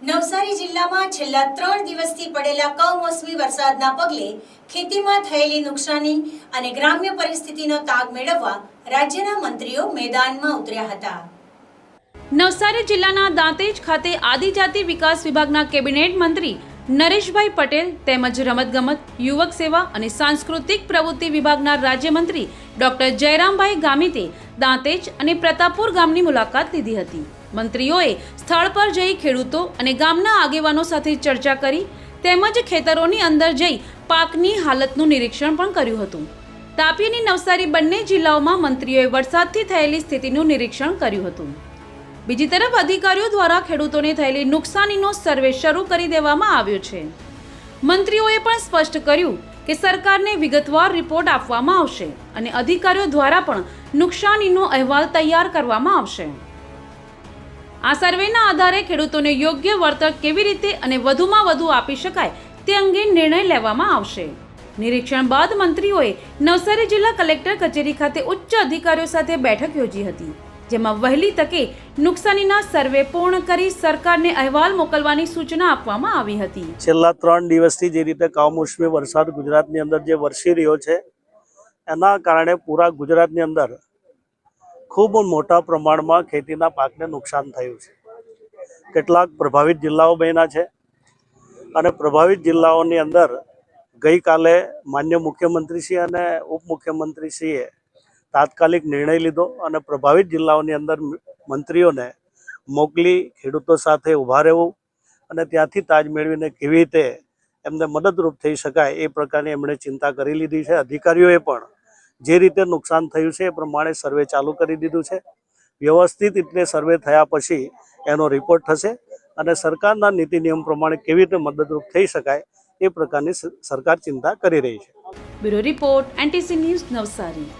નવસારી જિલ્લામાં છેલ્લા ત્રણ દિવસથી પડેલા કમોસમી વરસાદના પગલે ખેતીમાં થયેલી નુકસાની અને ગ્રામ્ય પરિસ્થિતિનો તાગ મેળવવા રાજ્યના મંત્રીઓ મેદાનમાં ઉતર્યા હતા. નવસારી જિલ્લાના દાંતેજ ખાતે આદિજાતિ વિકાસ વિભાગના કેબિનેટ મંત્રી નરેશભાઈ પટેલ તેમજ રમતગમત, યુવક સેવા અને સાંસ્કૃતિક પ્રવૃત્તિ વિભાગના રાજ્યમંત્રી ડોક્ટર જયરામભાઈ ગામિતે દાંતેજ અને પ્રતાપપુર ગામની મુલાકાત લીધી હતી. મંત્રીઓએ સ્થળ પર જઈ ખેડૂતો અને ગામના આગેવાનો સાથે ચર્ચા કરી, તેમજ ખેતરોની અંદર જઈ પાકની હાલતનું નિરીક્ષણ પણ કર્યું હતું. તાપી અને નવસારી બંને જિલ્લાઓમાં મંત્રીઓએ વરસાદથી થયેલી સ્થિતિનું નિરીક્ષણ કર્યું હતું. બીજી તરફ અધિકારીઓ દ્વારા ખેડૂતોને થયેલી નુકસાનીનો સર્વે શરૂ કરી દેવામાં આવ્યો છે. મંત્રીઓએ પણ સ્પષ્ટ કર્યું કે સરકારને વિગતવાર રિપોર્ટ આપવામાં આવશે અને અધિકારીઓ દ્વારા પણ નુકસાનીનો અહેવાલ તૈયાર કરવામાં આવશે. આ સર્વેના આધારે ખેડૂતોને યોગ્ય વળતર કેવી રીતે અને વધુમાં વધુ આપી શકાય તે અંગે નિર્ણય લેવામાં આવશે. નિરીક્ષણ બાદ મંત્રીઓએ નવસારી જિલ્લા કલેક્ટર કચેરી ખાતે ઉચ્ચ અધિકારીઓ સાથે બેઠક યોજી હતી, જેમાં વહેલી તકે નુકસાનીના સર્વે પૂર્ણ કરી સરકારને અહેવાલ મોકલવાની સૂચના આપવામાં આવી હતી. છેલ્લા ત્રણ દિવસથી જે રીતે કમોસમી વરસાદ ગુજરાતની અંદર જે વરસી રહ્યો છે, એના કારણે પૂરા ગુજરાતની અંદર ખૂબ મોટા પ્રમાણમાં ખેતીના પાકને નુકસાન થયું છે. કેટલાક પ્રભાવિત જિલ્લાઓ બન્યા છે અને પ્રભાવિત જિલ્લાઓની અંદર ગઈકાલે માન્ય મુખ્યમંત્રીશ્રી અને ઉપમુખ્યમંત્રીશ્રીએ તાત્કાલિક નિર્ણય લીધો અને પ્રભાવિત જિલ્લાઓની અંદર મંત્રીઓને મોકલી ખેડૂતો સાથે ઊભા રહેવું અને ત્યાંથી તાજ મેળવીને કેવી રીતે એમને મદદરૂપ થઈ શકાય એ પ્રકારની એમણે ચિંતા કરી લીધી છે. અધિકારીઓએ પણ જે રીતે નુકસાન થયું છે એ પ્રમાણે સર્વે ચાલુ કરી દીધું છે. વ્યવસ્થિત રીતે સર્વે થયા પછી એનો રિપોર્ટ થશે અને સરકારના નીતિ નિયમ પ્રમાણે કેવી રીતે મદદરૂપ થઈ શકાય એ પ્રકારની સરકાર ચિંતા કરી રહી છે. Bureau report NTC news Navsari.